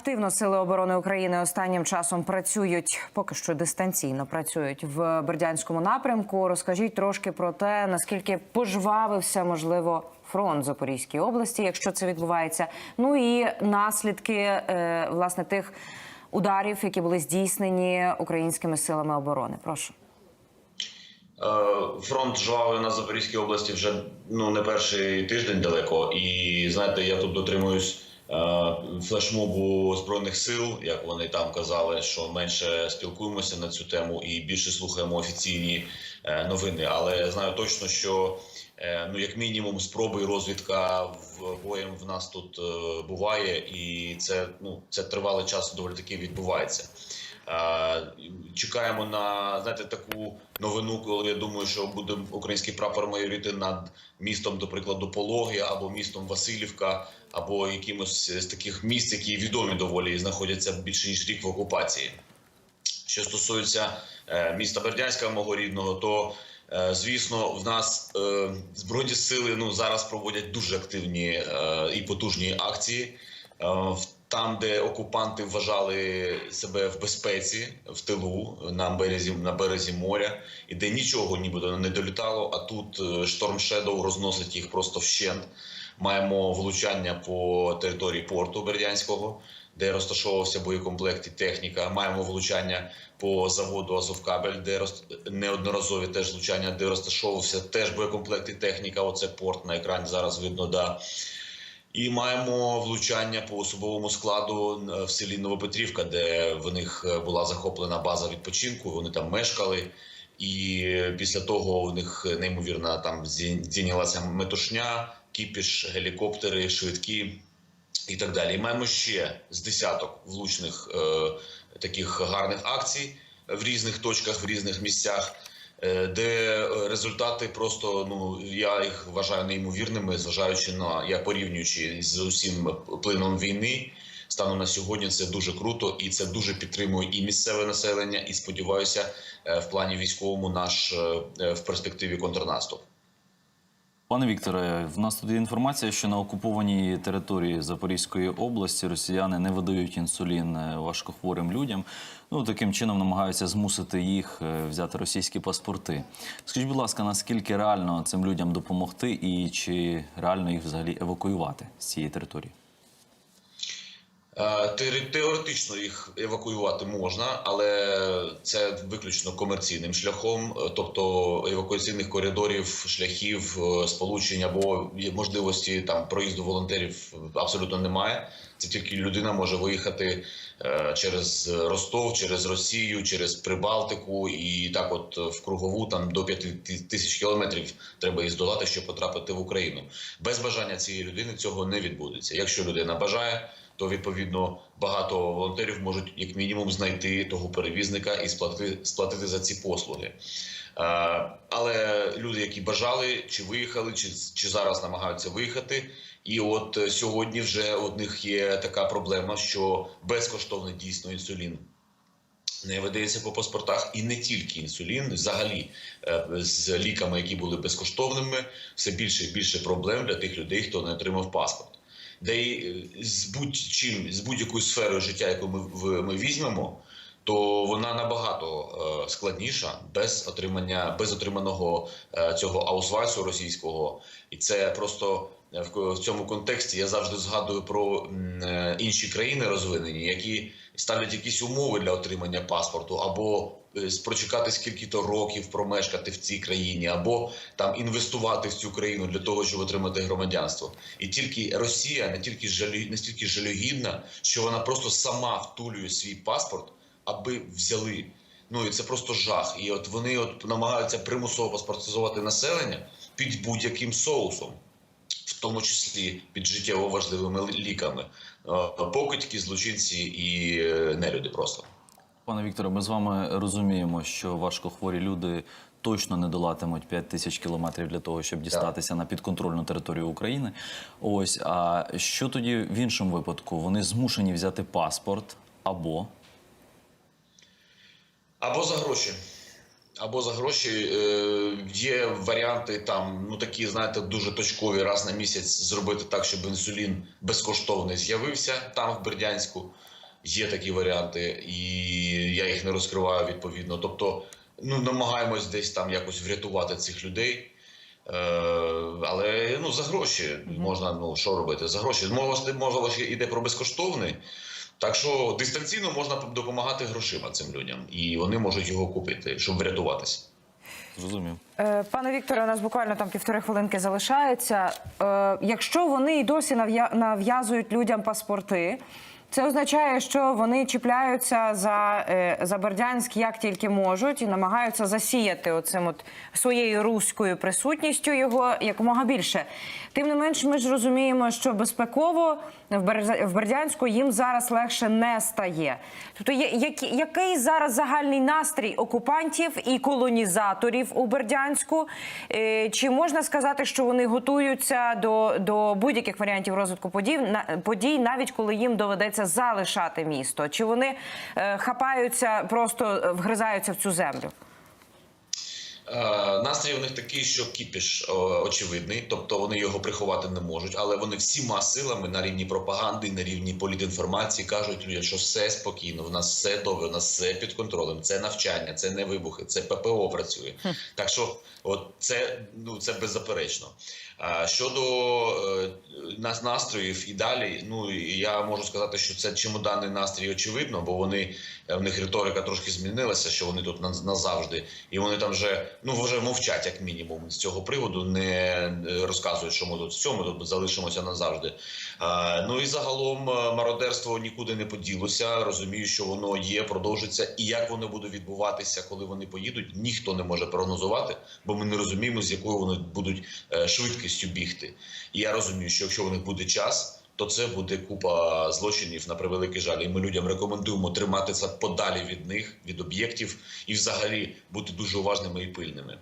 Активно сили оборони України останнім часом працюють, поки що дистанційно працюють в Бердянському напрямку. Розкажіть трошки про те, наскільки пожвавився можливо фронт Запорізькій області, якщо це відбувається. Ну і наслідки е, власне тих ударів, які були здійснені українськими силами оборони. Прошу. Е, Фронт жвавий на Запорізькій області вже ну не перший тиждень далеко. І знаєте, я тут дотримуюсь флешмобу збройних сил, як вони там казали, що менше спілкуємося на цю тему і більше слухаємо офіційні е, новини. Але я знаю точно, що е, ну як мінімум спроби і розвідка в боєм в нас тут е, буває, і це ну це тривалий час доволі таки відбувається. Е, Чекаємо на знаєте таку новину, коли я думаю, що буде український прапор майоріти над містом, до прикладу, Пологи або містом Васильівка, або якимось з таких міст, які відомі доволі і знаходяться більше ніж рік в окупації. Що стосується е, міста Бердянська, мого рідного, то е, звісно, в нас збройні сили ну зараз проводять дуже активні і потужні акції. Е, там, де окупанти вважали себе в безпеці в тилу на березі на березі моря, і де нічого нібито не долітало. А тут е, шторм Шедоу розносить їх просто вщент. Маємо влучання по території порту Бердянського, де розташовувався боєкомплект і техніка. Маємо влучання по заводу Азовкабель, де роз... неодноразові теж влучання, де розташовувався теж боєкомплект і техніка. Оце порт на екрані зараз видно. Да. І маємо влучання по особовому складу е, в селі Новопетрівка, де в них е, була захоплена база відпочинку. Вони там мешкали. І після того у них неймовірно там зі- здійнялася метушня, кіпіш, гелікоптери, швидкі і так далі. І маємо ще з десяток влучних е, таких гарних акцій в різних точках, в різних місцях, е, де е, результати просто ну я їх вважаю неймовірними, зважаючи на я порівнюючи з усім плином війни. Станом на сьогодні це дуже круто, і це дуже підтримує і місцеве населення. І сподіваюся, е, в плані військовому наш е, е, в перспективі контрнаступ. Пане Вікторе, в нас тут інформація, що на окупованій території Запорізької області росіяни не видають інсулін е, важкохворим людям. Ну таким чином намагаються змусити їх е, взяти російські паспорти. Скажіть, будь ласка, наскільки реально цим людям допомогти, і чи реально їх взагалі евакуювати з цієї території? Е, Теоретично їх евакуювати можна, але це виключно комерційним шляхом, е, тобто евакуаційних коридорів, шляхів е, сполучень або можливості там проїзду волонтерів абсолютно немає. Це тільки людина може виїхати через Ростов, через Росію, через Прибалтику, і так, от в кругову там до 5 тисяч кілометрів треба її здолати, щоб потрапити в Україну. Без бажання цієї людини цього не відбудеться. Якщо людина бажає то відповідно багато волонтерів можуть як мінімум знайти того перевізника і сплатити, сплатити за ці послуги. Е, але люди, які бажали, чи виїхали, чи, чи зараз намагаються виїхати. І от е, сьогодні вже у них є така проблема, що безкоштовний дійсно інсулін не видається по паспортах, і не тільки інсулін, взагалі е, з ліками, які були безкоштовними, все більше і більше проблем для тих людей, хто не отримав паспорт. Де е, з будь-чим, з будь-якою сферою життя, яку ми, ми візьмемо, то вона набагато е, складніша без отримання, без отриманого е, цього аусвайсу російського, і це просто в, цьому контексті я завжди згадую про е, інші країни розвинені, які ставлять якісь умови для отримання паспорту, або е, прочекати скільки-то років промешкати в цій країні, або там інвестувати в цю країну для того, щоб отримати громадянство. І тільки Росія не тільки жалю, настільки жалюгідна, що вона просто сама втулює свій паспорт, аби взяли. Ну і це просто жах. І от вони от намагаються примусово паспортизувати населення під будь-яким соусом, в тому числі під життєво важливими ліками. Е, Покидьки, злочинці і е, нелюди просто. Пане Вікторе, ми з вами розуміємо, що важкохворі люди точно не долатимуть 5 тисяч кілометрів для того, щоб дістатися на підконтрольну територію України. Ось а що тоді в іншому випадку? Вони змушені взяти паспорт або Або за гроші. Або за гроші. Е, Є варіанти там, ну такі, знаєте, дуже точкові раз на місяць зробити так, щоб інсулін безкоштовний з'явився там в Бердянську. Є такі варіанти, і я їх не розкриваю відповідно. Тобто, ну намагаємось десь там якось врятувати цих людей. Е, але ну за гроші можна ну що робити? За гроші мова ж- мова ж йде про безкоштовний. Так що дистанційно можна допомагати грошима цим людям, і вони можуть його купити, щоб врятуватися. Зрозумів. Е, Пане Вікторе, у нас буквально там півтори хвилинки залишається. Е, Якщо вони і досі нав'я- нав'язують людям паспорти, це означає, що вони чіпляються за, е, за Бердянськ як тільки можуть і намагаються засіяти оцим от своєю руською присутністю його якомога більше. Тим не менш, ми ж розуміємо, що безпеково в Бердя- Бердянську їм зараз легше не стає. Тобто, який зараз загальний настрій окупантів і колонізаторів у Бердянську? Е, Чи можна сказати, що вони готуються до, до будь-яких варіантів розвитку подій, подій, навіть коли їм доведеться залишати місто? Чи вони е, хапаються, просто е, вгризаються в цю землю? Е, Настрій у них такий, що кіпіш очевидний, тобто вони його приховати не можуть, але вони всіма силами на рівні пропаганди, на рівні політінформації кажуть людям, що все спокійно, в нас все добре, у нас все під контролем. Це навчання, це не вибухи, це ППО працює. Так що, от це ну це беззаперечно. Щодо е, нас настроїв і далі, ну я можу сказати, що це чемоданний настрій очевидно, бо вони е, в них риторика трошки змінилася, що вони тут наз- назавжди, і вони там вже ну вже мовчать, як мінімум, з цього приводу, не е, розказують, що ми тут в цьому тут залишимося назавжди. Ну і загалом мародерство нікуди не поділося. Розумію, що воно є, продовжиться, і як воно буде відбуватися, коли вони поїдуть, ніхто не може прогнозувати, бо ми не розуміємо, з якою вони будуть е, швидкістю бігти. І я розумію, що якщо у них буде час. То це буде купа злочинів на превеликий жаль. І ми людям рекомендуємо триматися подалі від них, від об'єктів, і взагалі бути дуже уважними і пильними.